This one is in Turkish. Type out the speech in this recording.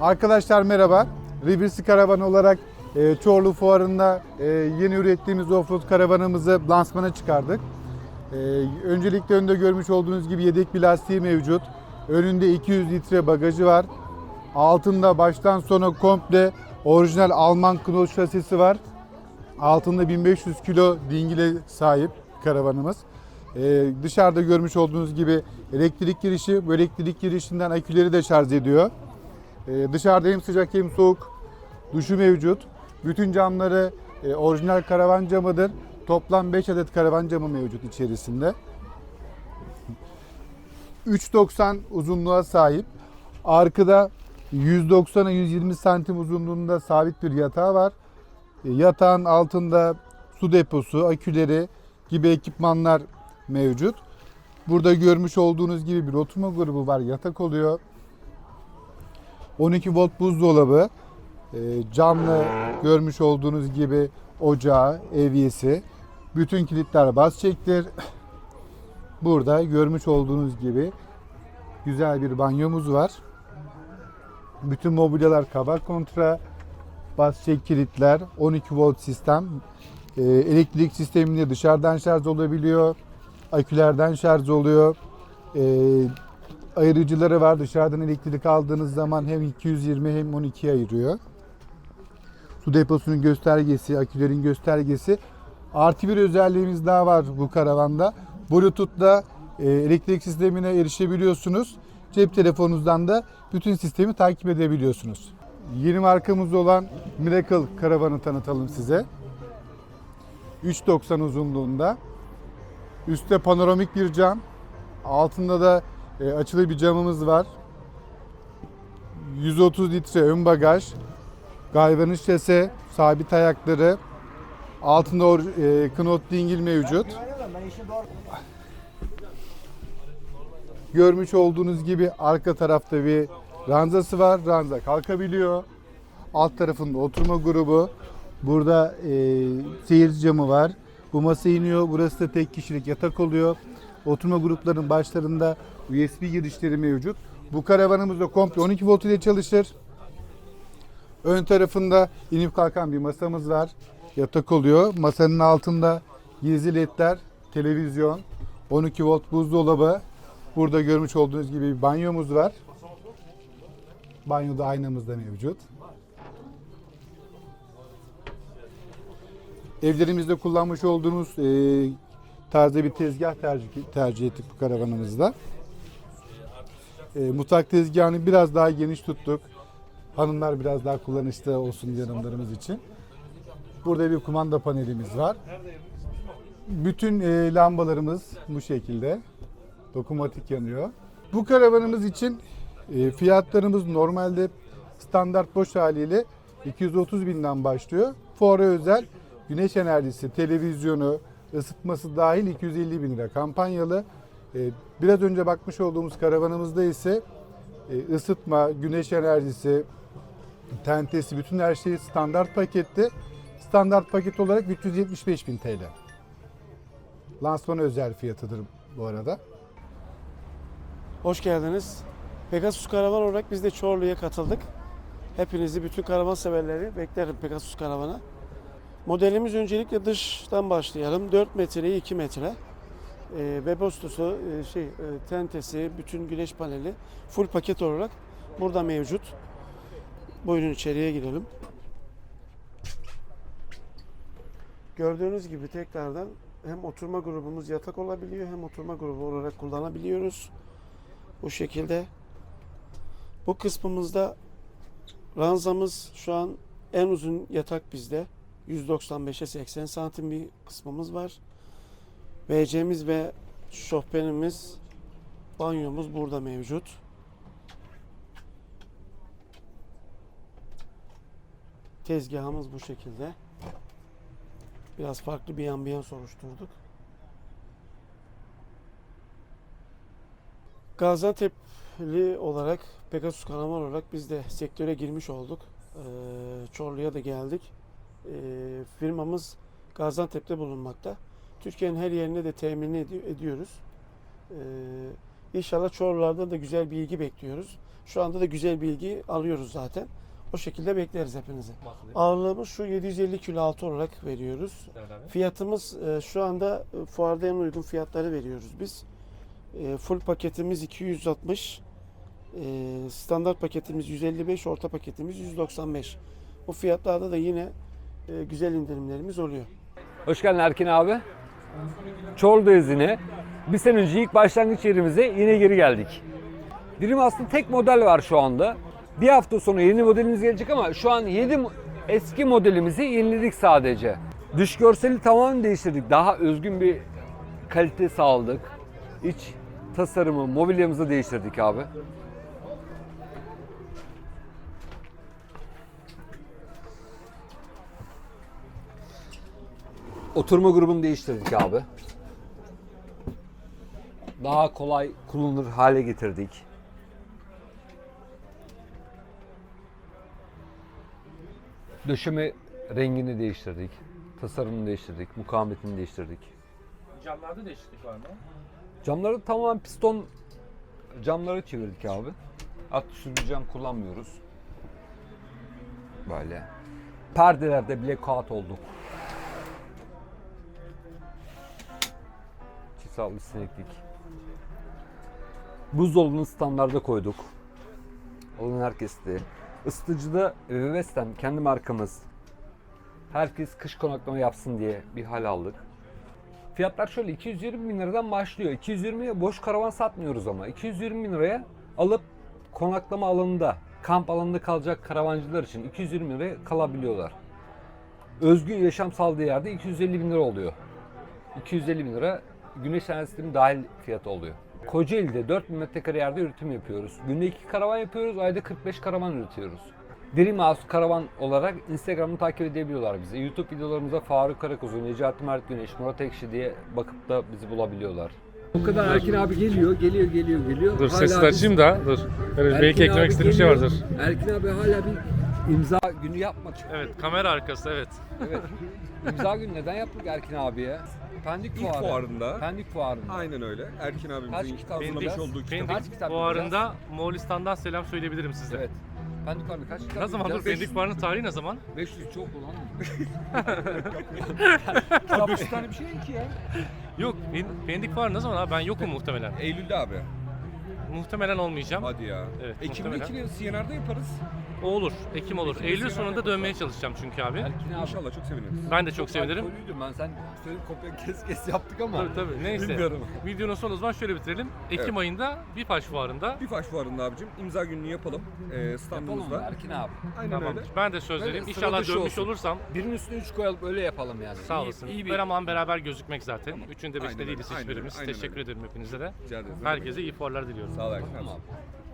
Arkadaşlar merhaba. Riversi Karavan olarak e, Çorlu Fuarı'nda e, yeni ürettiğimiz offroad karavanımızı lansmana çıkardık. E, öncelikle önde görmüş olduğunuz gibi yedek bir lastiği mevcut. Önünde 200 litre bagajı var. Altında baştan sona komple orijinal Alman Knot şasisi var. Altında 1500 kilo dingile sahip karavanımız. Ee, dışarıda görmüş olduğunuz gibi elektrik girişi, bu elektrik girişinden aküleri de şarj ediyor. Ee, dışarıda hem sıcak hem soğuk duşu mevcut. Bütün camları e, orijinal karavan camıdır. Toplam 5 adet karavan camı mevcut içerisinde. 3.90 uzunluğa sahip. Arkada 190'a 120 santim uzunluğunda sabit bir yatağı var. E, Yatağın altında su deposu, aküleri gibi ekipmanlar mevcut. Burada görmüş olduğunuz gibi bir oturma grubu var. Yatak oluyor. 12 volt buzdolabı, e, camlı görmüş olduğunuz gibi ocağı, evyesi. Bütün kilitler bas çektir. Burada görmüş olduğunuz gibi güzel bir banyomuz var. Bütün mobilyalar kabak kontra, bas çek kilitler, 12 volt sistem. Ee, elektrik sisteminde dışarıdan şarj olabiliyor. Akülerden şarj oluyor. Ayırıcıları var. Dışarıdan elektrik aldığınız zaman hem 220 hem 12 ayırıyor. Su deposunun göstergesi, akülerin göstergesi. Artı bir özelliğimiz daha var bu karavanda. Bluetooth'la e, elektrik sistemine erişebiliyorsunuz. Cep telefonunuzdan da bütün sistemi takip edebiliyorsunuz. Yeni markamız olan Miracle karavanı tanıtalım size. 3.90 uzunluğunda. Üstte panoramik bir cam. Altında da e, açılı bir camımız var. 130 litre ön bagaj. Galvaniz şase, sabit ayakları. Altında or- e, knot dingil mevcut. Görmüş olduğunuz gibi arka tarafta bir ranzası var. Ranza kalkabiliyor. Alt tarafında oturma grubu. Burada e, seyirci camı var. Bu masa iniyor. Burası da tek kişilik yatak oluyor. Oturma gruplarının başlarında USB girişleri mevcut. Bu karavanımız da komple 12 volt ile çalışır. Ön tarafında inip kalkan bir masamız var. Yatak oluyor. Masanın altında gizli ledler, televizyon, 12 volt buzdolabı. Burada görmüş olduğunuz gibi bir banyomuz var. Banyoda aynamız da mevcut. Evlerimizde kullanmış olduğumuz e, tarzda bir tezgah tercih, tercih ettik bu karavanımızda. E, mutfak tezgahını biraz daha geniş tuttuk. Hanımlar biraz daha kullanışlı olsun yanımlarımız için. Burada bir kumanda panelimiz var. Bütün e, lambalarımız bu şekilde. Dokunmatik yanıyor. Bu karavanımız için e, fiyatlarımız normalde standart boş haliyle 230 binden başlıyor. Fuara özel güneş enerjisi, televizyonu, ısıtması dahil 250 bin lira kampanyalı. E, biraz önce bakmış olduğumuz karavanımızda ise e, ısıtma, güneş enerjisi, tentesi, bütün her şey standart pakette. Standart paket olarak 375 bin TL. Lansman özel fiyatıdır bu arada. Hoş geldiniz. Pegasus Karavan olarak biz de Çorlu'ya katıldık. Hepinizi, bütün karavan severleri beklerim Pegasus Karavan'a. Modelimiz öncelikle dıştan başlayalım. 4 metreye 2 metre. Ee, web hostusu, e, şey, e, tentesi, bütün güneş paneli full paket olarak burada mevcut. Buyurun içeriye girelim. Gördüğünüz gibi tekrardan hem oturma grubumuz yatak olabiliyor hem oturma grubu olarak kullanabiliyoruz. Bu şekilde. Bu kısmımızda ranzamız şu an en uzun yatak bizde. 195'e 80 santim bir kısmımız var. WC'miz ve şofbenimiz, banyomuz burada mevcut. Tezgahımız bu şekilde. Biraz farklı bir ambiyans oluşturduk. Gaziantep'li olarak Pegasus Karaman olarak biz de sektöre girmiş olduk. Ee, Çorlu'ya da geldik. Ee, firmamız Gaziantep'te bulunmakta. Türkiye'nin her yerine de temin edi- ediyoruz. Ee, inşallah da güzel bir ilgi bekliyoruz. Şu anda da güzel bilgi alıyoruz zaten. O şekilde bekleriz hepinizi. Ağırlığımız şu 750 kilo altı olarak veriyoruz. Fiyatımız e, şu anda e, fuarda en uygun fiyatları veriyoruz biz. E, Full paketimiz 260, e, standart paketimiz 155, orta paketimiz 195. Bu fiyatlarda da yine e, güzel indirimlerimiz oluyor. Hoş geldin Erkin abi. Çorlu'dayız yine. Bir sene önce ilk başlangıç yerimize yine geri geldik. Dream aslında tek model var şu anda. Bir hafta sonra yeni modelimiz gelecek ama şu an 7 eski modelimizi yeniledik sadece. Dış görseli tamamen değiştirdik. Daha özgün bir kalite sağladık. İç tasarımı, mobilyamızı değiştirdik abi. Oturma grubunu değiştirdik abi. Daha kolay kullanılır hale getirdik. Döşeme rengini değiştirdik. Tasarımını değiştirdik. Mukavemetini değiştirdik. Camlarda değişiklik var mı? Camları tamamen piston camları çevirdik abi. At sürgü cam kullanmıyoruz. Böyle. Perdelerde blackout olduk. Çisallı sineklik. Buzdolabını standarda koyduk. Alın herkesti. Isıtıcıda Vestem kendi markamız. Herkes kış konaklama yapsın diye bir hal aldık. Fiyatlar şöyle 220 bin liradan başlıyor. 220'ye boş karavan satmıyoruz ama. 220 bin liraya alıp konaklama alanında, kamp alanında kalacak karavancılar için 220 bin liraya kalabiliyorlar. Özgün yaşam sağladığı yerde 250 bin lira oluyor. 250 bin lira güneş enerji sistemi dahil fiyatı oluyor. Kocaeli'de 4000 metrekare yerde üretim yapıyoruz. Günde 2 karavan yapıyoruz, ayda 45 karavan üretiyoruz. Dream House Karavan olarak Instagram'ı takip edebiliyorlar bizi. YouTube videolarımıza Faruk Karakuzu, Necati Mert Güneş, Murat Ekşi diye bakıp da bizi bulabiliyorlar. O kadar Erkin abi geliyor, geliyor, geliyor, geliyor. Dur sesini açayım da dur. Evet, belki eklemek istediğim bir şey vardır. Erkin abi hala bir imza günü yapmadı. Evet kamera arkası evet. Evet. İmza günü neden yaptık Erkin abiye? Pendik İlk fuarı. fuarında. Pendik fuarında. Aynen öyle. Erkin Kaç abimizin kitap hazırlamış olduğu kitap. Pendik Kaç kitap Fuarı'nda Moğolistan'dan selam söyleyebilirim size. Evet. Pendik abi kaç kitap Ne zamandır yazacağız? Pendik Fuarı'nın tarihi ne zaman? 500 çok ulan. Kitap 5 tane bir şey ki ya. Yok Pen- Pendik Fuarı ne zaman abi ben yokum muhtemelen. Eylül'de abi. Muhtemelen olmayacağım. Hadi ya. Evet, Ekim'de muhtemelen. ikili CNR'da yaparız. O olur. Ekim olur. Eylül sonunda dönmeye çalışacağım çünkü abi. Erkin abi. İnşallah çok seviniriz. Ben de çok sevinirim. alkolüydüm ben. Sen söyle kopya kes kes yaptık ama. Tabii tabii. Neyse. Bilmiyorum. Videonun son o zaman şöyle bitirelim. Ekim Evet. ayında Bifaş Fuarı'nda. Bir faş fuarında abicim imza gününü yapalım. Ee, Yapalım mı standımızda. Erkin abi? Aynen Tamamdır. öyle. Ben de söz Böyle vereyim. sıra İnşallah dışı dönmüş olsun. olursam Birinin üstüne 3 koyalım öyle yapalım yani. sağ İyi- olasın. İyi bir Her zaman beraber gözükmek zaten. Üçünde beşte Aynen öyle, değiliz aynen hiçbirimiz. öyle, aynen Teşekkür öyle. ederim hepinize de. Rica ederiz. Herkese iyi fuarlar diliyorum. Sağ ol Erkin Tamam abi. abi.